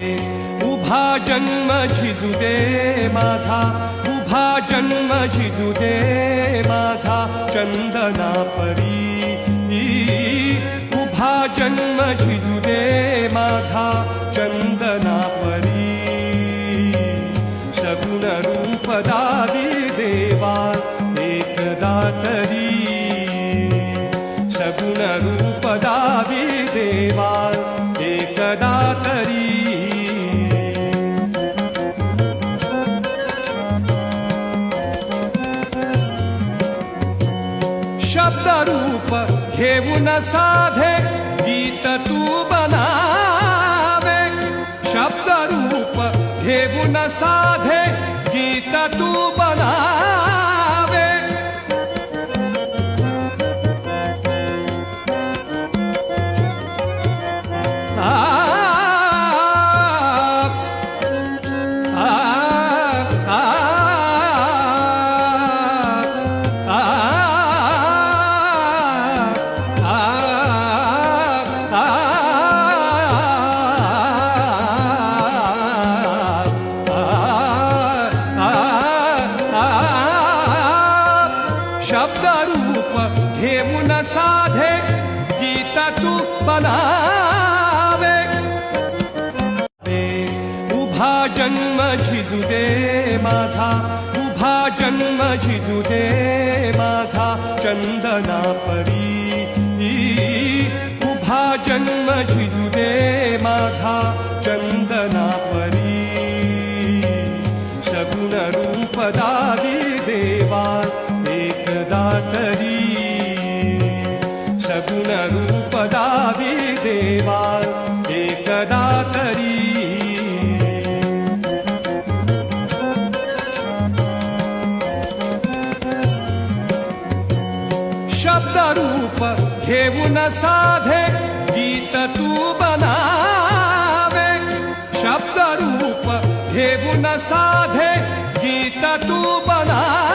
उभा जन्म झिजू दे माझा उभा जन्म झिजू दे माझा चंदना परी। उभा जन्म झिजू दे माझा चंदना परी। सगुण रूप दावी देवा एकदा तरी शब्द रूप घेऊन साधे गीत तू बनावे. शब्द रूप घेऊन साधे गीत तू शब्द रूप घेऊन साधे गीत तू बनावे। उभा जन्म झिजू दे माझा उभा जन्म झिजू दे माझा चंदना परी। उभा जन्म झिजू दे माझा घेऊन साधे गीत तू बनावे. रूप घेऊन साधे गीत तू बनावे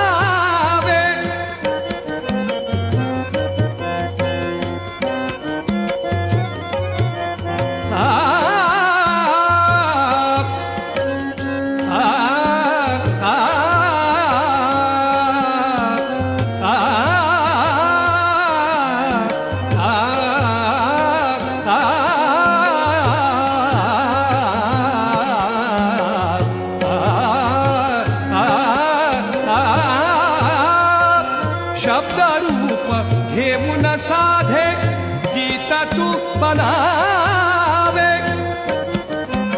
शब्द रूप घेऊन साधे गीता तू बना।